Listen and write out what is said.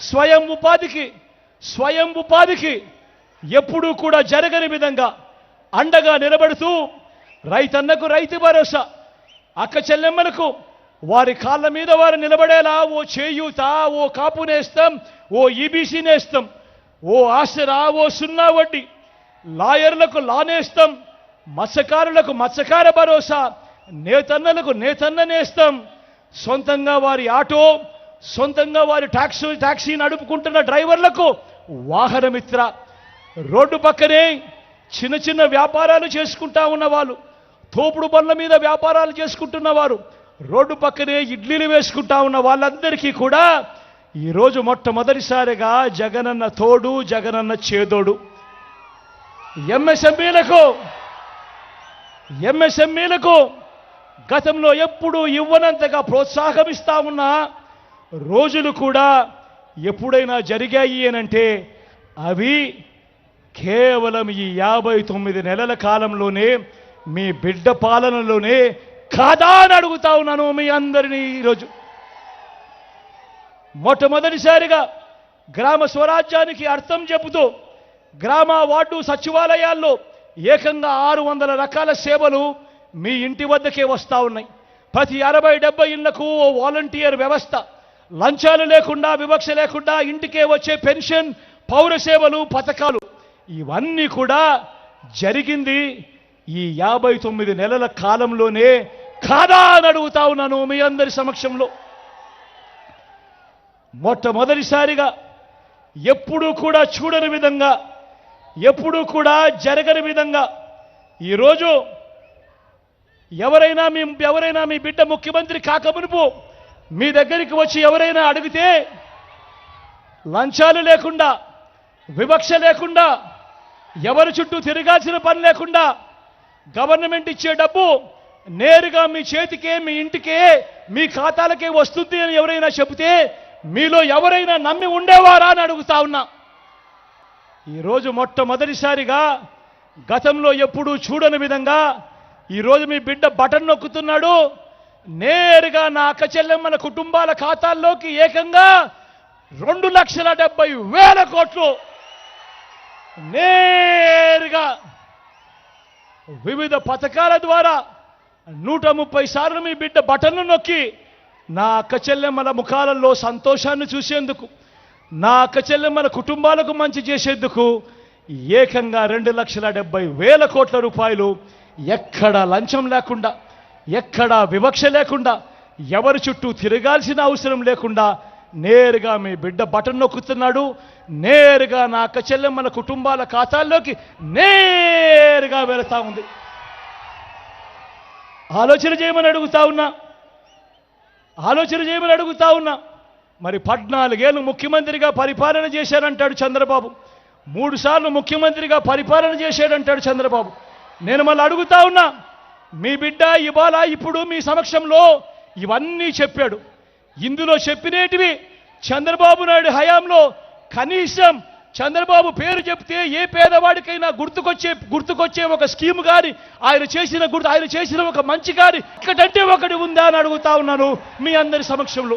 స్వయం ఉపాధికి స్వయం ఉపాధికి ఎప్పుడూ కూడా జరగని విధంగా అండగా నిలబడుతూ రైతన్నకు రైతు భరోసా అక్క చెల్లెమ్మలకు వారి కాళ్ళ మీద వారు నిలబడేలా ఓ చేయూత ఓ కాపు నేస్తాం ఓ ఈబీసీ నేస్తాం ఓ ఆసరా ఓ సున్నా వడ్డీ లాయర్లకు లానేస్తాం మత్స్యకారులకు మత్స్యకార భరోసా నేతన్నలకు నేతన్న నేస్తాం సొంతంగా వారి ఆటో సొంతంగా వారు ట్యాక్సీ ట్యాక్సీ నడుపుకుంటున్న డ్రైవర్లకు వాహనమిత్ర. రోడ్డు పక్కనే చిన్న చిన్న వ్యాపారాలు చేసుకుంటా ఉన్నవాళ్ళు తోపుడు బండ్ల మీద వ్యాపారాలు చేసుకుంటున్న వారు రోడ్డు పక్కనే ఇడ్లీలు వేసుకుంటా ఉన్న వాళ్ళందరికీ కూడా ఈరోజు మొట్టమొదటిసారిగా జగనన్న తోడు జగనన్న చేదోడు. ఎంఎస్ఎంఈలకు ఎంఎస్ఎంఈలకు గతంలో ఎప్పుడూ ఇవ్వనంతగా ప్రోత్సాహమిస్తా ఉన్న రోజులు కూడా ఎప్పుడైనా జరిగాయి అనంటే అవి కేవలం ఈ యాభై తొమ్మిది నెలల కాలంలోనే మీ బిడ్డ పాలనలోనే కాదా అని అడుగుతా ఉన్నాను మీ అందరినీ ఈరోజు. మొట్టమొదటిసారిగా గ్రామ స్వరాజ్యానికి అర్థం చెబుతూ గ్రామ వార్డు సచివాలయాల్లో ఏకంగా ఆరు వందల రకాల సేవలు మీ ఇంటి వద్దకే వస్తూ ఉన్నాయి. ప్రతి అరవై డెబ్బై ఇళ్ళకు ఓ వాలంటీర్ వ్యవస్థ లంచాలు లేకుండా వివక్ష లేకుండా ఇంటికే వచ్చే పెన్షన్ పౌర సేవలు పథకాలు. ఇవన్నీ కూడా జరిగింది ఈ యాభై తొమ్మిది నెలల కాలంలోనే కాదా అని అడుగుతా ఉన్నాను మీ అందరి సమక్షంలో. మొట్టమొదటిసారిగా ఎప్పుడూ కూడా చూడని విధంగా ఎప్పుడూ కూడా జరగని విధంగా ఈరోజు ఎవరైనా మీ ఎవరైనా మీ బిడ్డ ముఖ్యమంత్రి కాకమునుపు మీ దగ్గరికి వచ్చి ఎవరైనా అడిగితే లంచాలు లేకుండా వివక్ష లేకుండా ఎవరి చుట్టూ తిరగాల్సిన పని లేకుండా గవర్నమెంట్ ఇచ్చే డబ్బు నేరుగా మీ చేతికే మీ ఇంటికే మీ ఖాతాలకే వస్తుంది అని ఎవరైనా చెబితే మీలో ఎవరైనా నమ్మి ఉండేవారా అని అడుగుతా ఉన్నా. ఈరోజు మొట్టమొదటిసారిగా గతంలో ఎప్పుడూ చూడని విధంగా ఈరోజు మీ బిడ్డ బటన్ నొక్కుతున్నాడు. నేరుగా నా అక్కచెల్లెమ్మల కుటుంబాల ఖాతాల్లోకి ఏకంగా రెండు లక్షల డెబ్బై వేల కోట్లు నేరుగా వివిధ పథకాల ద్వారా నూట ముప్పై సార్లు మీ బిడ్డ బటన్ను నొక్కి నా అక్క చెల్లెమ్మల ముఖాలలో సంతోషాన్ని చూసేందుకు నా అక్క చెల్లెమ్మల కుటుంబాలకు మంచి చేసేందుకు ఏకంగా రెండు లక్షల డెబ్బై వేల కోట్ల రూపాయలు ఎక్కడ లంచం లేకుండా ఎక్కడా వివక్ష లేకుండా ఎవరి చుట్టూ తిరగాల్సిన అవసరం లేకుండా నేరుగా మీ బిడ్డ బటన్ నొక్కుతున్నాడు. నేరుగా నా అక్క చెల్లెమ్మల కుటుంబాల ఖాతాల్లోకి నేరుగా వెళతా ఉంది. ఆలోచన చేయమని అడుగుతా ఉన్నా. ఆలోచన చేయమని అడుగుతా ఉన్నా. మరి పద్నాలుగేళ్ళు ముఖ్యమంత్రిగా పరిపాలన చేశాడంటాడు చంద్రబాబు. మూడు సార్లు ముఖ్యమంత్రిగా పరిపాలన చేశాడంటాడు చంద్రబాబు. నేను మళ్ళీ అడుగుతా ఉన్నా. మీ బిడ్డ ఇవాళ ఇప్పుడు మీ సమక్షంలో ఇవన్నీ చెప్పాడు. ఇందులో చెప్పినేటివి చంద్రబాబు నాయుడు హయాంలో కనీసం చంద్రబాబు పేరు చెప్తే ఏ పేదవాడికైనా గుర్తుకొచ్చే గుర్తుకొచ్చే ఒక స్కీమ్ కానీ ఆయన చేసిన గుర్తు ఆయన చేసిన ఒక మంచి కానీ ఇక్కడంటే ఒకటి ఉందా అని అడుగుతా ఉన్నాను మీ అందరి సమక్షంలో.